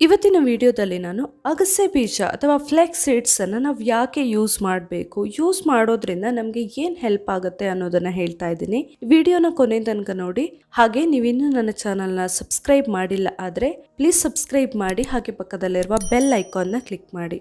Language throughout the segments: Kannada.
ಇವತ್ತಿನ ವಿಡಿಯೋದಲ್ಲಿ ನಾನು ಅಗಸೆ ಬೀಜ ಅಥವಾ ಫ್ಲೆಕ್ಸ್ ಸೀಡ್ಸನ್ನು ನಾವು ಯಾಕೆ ಯೂಸ್ ಮಾಡಬೇಕು? ಯೂಸ್ ಮಾಡೋದ್ರಿಂದ ನಮಗೆ ಏನು ಹೆಲ್ಪ್ ಆಗುತ್ತೆ ಅನ್ನೋದನ್ನು ಹೇಳ್ತಾ ಇದ್ದೀನಿ. ವಿಡಿಯೋನ ಕೊನೆ ತನಕ ನೋಡಿ. ಹಾಗೆ ನೀವಿನ್ನೂ ನನ್ನ ಚಾನಲ್ನ ಸಬ್ಸ್ಕ್ರೈಬ್ ಮಾಡಿಲ್ಲ ಆದರೆ ಪ್ಲೀಸ್ ಸಬ್ಸ್ಕ್ರೈಬ್ ಮಾಡಿ, ಹಾಗೆ ಪಕ್ಕದಲ್ಲಿರುವ ಬೆಲ್ ಐಕಾನ್ನ ಕ್ಲಿಕ್ ಮಾಡಿ.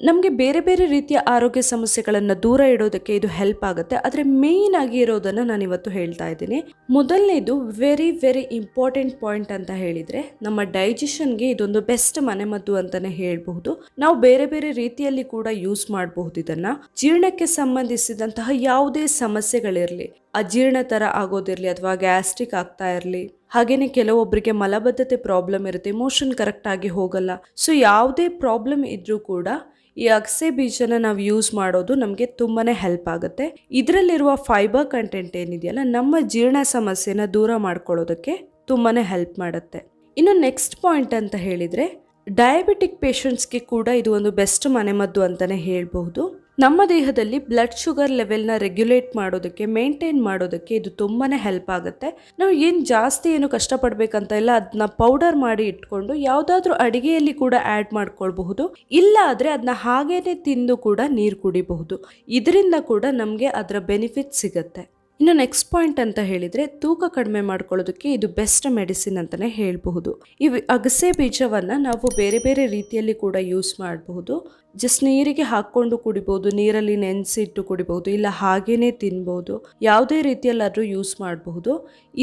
ನಮಗೆ ಬೇರೆ ಬೇರೆ ರೀತಿಯ ಆರೋಗ್ಯ ಸಮಸ್ಯೆಗಳನ್ನು ದೂರ ಇಡೋದಕ್ಕೆ ಇದು ಹೆಲ್ಪ್ ಆಗುತ್ತೆ. ಆದರೆ ಮೇಯ್ನ್ ಆಗಿ ಇರೋದನ್ನು ನಾನು ಇವತ್ತು ಹೇಳ್ತಾ ಇದ್ದೀನಿ. ಮೊದಲನೇದು ವೆರಿ ವೆರಿ ಇಂಪಾರ್ಟೆಂಟ್ ಪಾಯಿಂಟ್ ಅಂತ ಹೇಳಿದರೆ ನಮ್ಮ ಡೈಜೆಷನ್ಗೆ ಇದೊಂದು ಬೆಸ್ಟ್ ಮನೆಮದ್ದು ಅಂತಲೇ ಹೇಳಬಹುದು. ನಾವು ಬೇರೆ ಬೇರೆ ರೀತಿಯಲ್ಲಿ ಕೂಡ ಯೂಸ್ ಮಾಡಬಹುದು ಇದನ್ನು. ಜೀರ್ಣಕ್ಕೆ ಸಂಬಂಧಿಸಿದಂತಹ ಯಾವುದೇ ಸಮಸ್ಯೆಗಳಿರಲಿ, ಅಜೀರ್ಣ ಥರ ಆಗೋದಿರಲಿ ಅಥವಾ ಗ್ಯಾಸ್ಟ್ರಿಕ್ ಆಗ್ತಾ ಇರಲಿ ಹಾಗೇನೆ ಕೆಲವೊಬ್ಬರಿಗೆ ಮಲಬದ್ಧತೆ ಪ್ರಾಬ್ಲಮ್ ಇರುತ್ತೆ ಮೋಷನ್ ಕರೆಕ್ಟಾಗಿ ಹೋಗಲ್ಲ. ಸೊ ಯಾವುದೇ ಪ್ರಾಬ್ಲಮ್ ಇದ್ರೂ ಕೂಡ ಈ ಅಗಸೆ ಬೀಜನ ನಾವು ಯೂಸ್ ಮಾಡೋದು ನಮಗೆ ತುಂಬಾ ಹೆಲ್ಪ್ ಆಗುತ್ತೆ. ಇದರಲ್ಲಿರುವ ಫೈಬರ್ ಕಂಟೆಂಟ್ ಏನಿದೆಯಲ್ಲ, ನಮ್ಮ ಜೀರ್ಣ ಸಮಸ್ಯೆನ ದೂರ ಮಾಡ್ಕೊಳ್ಳೋದಕ್ಕೆ ತುಂಬಾ ಹೆಲ್ಪ್ ಮಾಡುತ್ತೆ. ಇನ್ನು ನೆಕ್ಸ್ಟ್ ಪಾಯಿಂಟ್ ಅಂತ ಹೇಳಿದರೆ ಡಯಾಬಿಟಿಕ್ ಪೇಷಂಟ್ಸ್ಗೆ ಕೂಡ ಇದು ಒಂದು ಬೆಸ್ಟ್ ಮನೆಮದ್ದು ಅಂತಲೇ ಹೇಳ್ಬಹುದು. ನಮ್ಮ ದೇಹದಲ್ಲಿ ಬ್ಲಡ್ ಶುಗರ್ ಲೆವೆಲ್ನ ರೆಗ್ಯುಲೇಟ್ ಮಾಡೋದಕ್ಕೆ ಮೇಂಟೈನ್ ಮಾಡೋದಕ್ಕೆ ಇದು ತುಂಬಾನೇ ಹೆಲ್ಪ್ ಆಗುತ್ತೆ. ನಾವು ಏನು ಜಾಸ್ತಿ ಏನು ಕಷ್ಟಪಡಬೇಕಂತ ಇಲ್ಲ ಅದನ್ನ ಪೌಡರ್ ಮಾಡಿ ಇಟ್ಕೊಂಡು ಯಾವುದಾದ್ರೂ ಅಡಿಗೆಯಲ್ಲಿ ಕೂಡ ಆ್ಯಡ್ ಮಾಡ್ಕೊಳ್ಬಹುದು. ಇಲ್ಲ ಆದರೆ ಅದನ್ನ ಹಾಗೇನೆ ತಿಂದು ಕೂಡ ನೀರು ಕುಡಿಬಹುದು. ಇದರಿಂದ ಕೂಡ ನಮಗೆ ಅದರ ಬೆನಿಫಿಟ್ ಸಿಗುತ್ತೆ. ಇನ್ನು ನೆಕ್ಸ್ಟ್ ಪಾಯಿಂಟ್ ಅಂತ ಹೇಳಿದರೆ ತೂಕ ಕಡಿಮೆ ಮಾಡ್ಕೊಳ್ಳೋದಕ್ಕೆ ಇದು ಬೆಸ್ಟ್ ಮೆಡಿಸಿನ್ ಅಂತಲೇ ಹೇಳಬಹುದು. ಈ ಅಗಸೆ ಬೀಜವನ್ನು ನಾವು ಬೇರೆ ಬೇರೆ ರೀತಿಯಲ್ಲಿ ಕೂಡ ಯೂಸ್ ಮಾಡಬಹುದು. ಜಸ್ಟ್ ನೀರಿಗೆ ಹಾಕ್ಕೊಂಡು ಕುಡಿಬೋದು ನೀರಲ್ಲಿ ನೆನೆಸಿಟ್ಟು ಕುಡಿಬಹುದು, ಇಲ್ಲ ಹಾಗೇನೆ ತಿನ್ಬೋದು ಯಾವುದೇ ರೀತಿಯಲ್ಲಾದರೂ ಯೂಸ್ ಮಾಡಬಹುದು.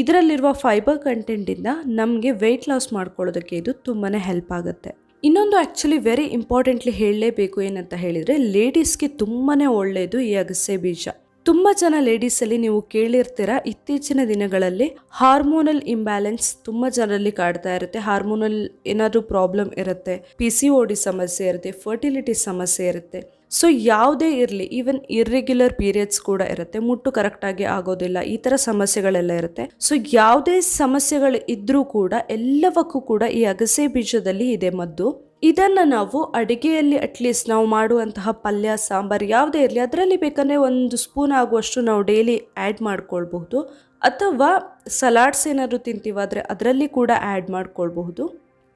ಇದರಲ್ಲಿರುವ ಫೈಬರ್ ಕಂಟೆಂಟಿಂದ ನಮಗೆ ವೆಯ್ಟ್ ಲಾಸ್ ಮಾಡ್ಕೊಳ್ಳೋದಕ್ಕೆ ಇದು ತುಂಬಾ ಹೆಲ್ಪ್ ಆಗುತ್ತೆ. ಇನ್ನೊಂದು ಆ್ಯಕ್ಚುಲಿ ವೆರಿ ಇಂಪಾರ್ಟೆಂಟ್ಲಿ ಹೇಳಲೇಬೇಕು ಏನಂತ ಹೇಳಿದರೆ ಲೇಡೀಸ್ಗೆ ತುಂಬಾ ಒಳ್ಳೆಯದು ಈ ಅಗಸೆ ಬೀಜ. ತುಂಬ ಜನ ಲೇಡೀಸಲ್ಲಿ ನೀವು ಕೇಳಿರ್ತೀರ, ಇತ್ತೀಚಿನ ದಿನಗಳಲ್ಲಿ ಹಾರ್ಮೋನಲ್ ಇಂಬ್ಯಾಲೆನ್ಸ್ ತುಂಬ ಜನರಲ್ಲಿ ಕಾಡ್ತಾ ಇರುತ್ತೆ. ಹಾರ್ಮೋನಲ್ ಏನಾದರೂ ಪ್ರಾಬ್ಲಮ್ ಇರುತ್ತೆ ಪಿ ಸಿ ಓ ಡಿ ಸಮಸ್ಯೆ ಇರುತ್ತೆ ಫರ್ಟಿಲಿಟಿ ಸಮಸ್ಯೆ ಇರುತ್ತೆ. ಸೊ ಯಾವುದೇ ಇರಲಿ ಈವನ್ ಇರ್ರೆಗ್ಯುಲರ್ ಪೀರಿಯಡ್ಸ್ ಕೂಡ ಇರುತ್ತೆ. ಮುಟ್ಟು ಕರೆಕ್ಟಾಗಿ ಆಗೋದಿಲ್ಲ, ಈ ಥರ ಸಮಸ್ಯೆಗಳೆಲ್ಲ ಇರುತ್ತೆ. ಸೊ ಯಾವುದೇ ಸಮಸ್ಯೆಗಳು ಇದ್ದರೂ ಕೂಡ, ಎಲ್ಲವಕ್ಕೂ ಕೂಡ ಈ ಅಗಸೆ ಬೀಜದಲ್ಲಿ ಇದೆ ಮದ್ದು. ಇದನ್ನ ನಾವು ಅಡುಗೆಯಲ್ಲಿ ಅಟ್ಲೀಸ್ಟ್ ನಾವು ಮಾಡುವಂತಹ ಪಲ್ಯ, ಸಾಂಬಾರ್ ಯಾವುದೇ ಇರಲಿ, ಅದರಲ್ಲಿ ಬೇಕಂದರೆ ಒಂದು ಸ್ಪೂನ್ ಆಗುವಷ್ಟು ನಾವು ಡೈಲಿ ಆ್ಯಡ್ ಮಾಡ್ಕೊಳ್ಬಹುದು. ಅಥವಾ ಸಲಾಡ್ಸ್ ಏನಾದರೂ ತಿಂತೀವಾದರೆ ಅದರಲ್ಲಿ ಕೂಡ ಆ್ಯಡ್ ಮಾಡ್ಕೊಳ್ಬಹುದು.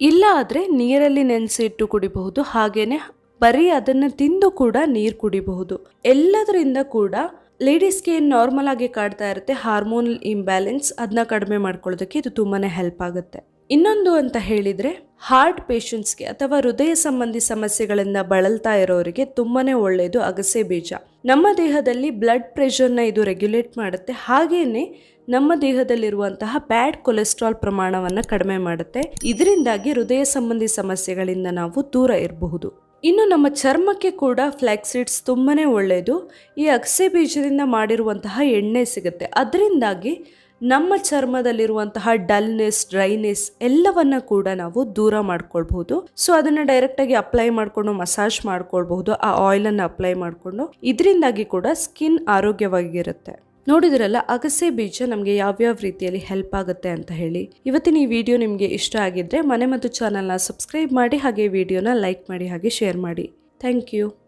ಇಲ್ಲ ಆದರೆ ನೀರಲ್ಲಿ ನೆನೆಸಿಟ್ಟು ಕುಡಿಬಹುದು ಹಾಗೆಯೇ ಬರೀ ಅದನ್ನು ತಿಂದು ಕೂಡ ನೀರು ಕುಡಿಬಹುದು. ಎಲ್ಲದರಿಂದ ಕೂಡ ಲೇಡೀಸ್ಗೆ ಏನು ನಾರ್ಮಲ್ ಆಗಿ ಕಾಡ್ತಾ ಇರುತ್ತೆ ಹಾರ್ಮೋನ್ ಇಂಬ್ಯಾಲೆನ್ಸ್ ಅದನ್ನ ಕಡಿಮೆ ಮಾಡ್ಕೊಳ್ಳೋದಕ್ಕೆ ಇದು ತುಂಬಾ ಹೆಲ್ಪ್ ಆಗುತ್ತೆ. ಇನ್ನೊಂದು ಅಂತ ಹೇಳಿದರೆ ಹಾರ್ಟ್ ಪೇಷಂಟ್ಸ್ಗೆ ಅಥವಾ ಹೃದಯ ಸಂಬಂಧಿ ಸಮಸ್ಯೆಗಳಿಂದ ಬಳಲ್ತಾ ಇರೋರಿಗೆ ತುಂಬಾ ಒಳ್ಳೆಯದು ಅಗಸೆ ಬೀಜ. ನಮ್ಮ ದೇಹದಲ್ಲಿ ಬ್ಲಡ್ ಪ್ರೆಷರ್ನ ಇದು ರೆಗ್ಯುಲೇಟ್ ಮಾಡುತ್ತೆ, ಹಾಗೇನೆ ನಮ್ಮ ದೇಹದಲ್ಲಿರುವಂತಹ ಬ್ಯಾಡ್ ಕೊಲೆಸ್ಟ್ರಾಲ್ ಪ್ರಮಾಣವನ್ನು ಕಡಿಮೆ ಮಾಡುತ್ತೆ. ಇದರಿಂದಾಗಿ ಹೃದಯ ಸಂಬಂಧಿ ಸಮಸ್ಯೆಗಳಿಂದ ನಾವು ದೂರ ಇರಬಹುದು. ಇನ್ನು ನಮ್ಮ ಚರ್ಮಕ್ಕೆ ಕೂಡ ಫ್ಲ್ಯಾಕ್ಸಿಡ್ಸ್ ತುಂಬಾ ಒಳ್ಳೆಯದು ಈ ಅಗಸೆ ಬೀಜದಿಂದ ಮಾಡಿರುವಂತಹ ಎಣ್ಣೆ ಸಿಗುತ್ತೆ. ಅದರಿಂದಾಗಿ ನಮ್ಮ ಚರ್ಮದಲ್ಲಿರುವಂತಹ ಡಲ್ನೆಸ್ ಡ್ರೈನೆಸ್ ಎಲ್ಲವನ್ನ ಕೂಡ ನಾವು ದೂರ ಮಾಡ್ಕೊಳ್ಬಹುದು. ಸೊ ಅದನ್ನ ಡೈರೆಕ್ಟ್ ಆಗಿ ಅಪ್ಲೈ ಮಾಡಿಕೊಂಡು ಮಸಾಜ್ ಮಾಡ್ಕೊಳ್ಬಹುದು. ಆ ಆಯಿಲ್ ಅನ್ನು ಅಪ್ಲೈ ಮಾಡಿಕೊಂಡು. ಇದರಿಂದಾಗಿ ಕೂಡ ಸ್ಕಿನ್ ಆರೋಗ್ಯವಾಗಿರುತ್ತೆ. ನೋಡಿದ್ರಲ್ಲ, ಅಗಸೆ ಬೀಜ ನಮಗೆ ಯಾವ್ಯಾವ ರೀತಿಯಲ್ಲಿ ಹೆಲ್ಪ್ ಆಗುತ್ತೆ ಅಂತ ಹೇಳಿ. ಇವತ್ತಿನ ಈ ವಿಡಿಯೋ ನಿಮಗೆ ಇಷ್ಟ ಆಗಿದ್ರೆ ಮನೆ ಮತ್ತು ಚಾನಲ್ನ ಸಬ್ಸ್ಕ್ರೈಬ್ ಮಾಡಿ, ಹಾಗೆ ವಿಡಿಯೋನ ಲೈಕ್ ಮಾಡಿ, ಹಾಗೆ ಶೇರ್ ಮಾಡಿ. Thank you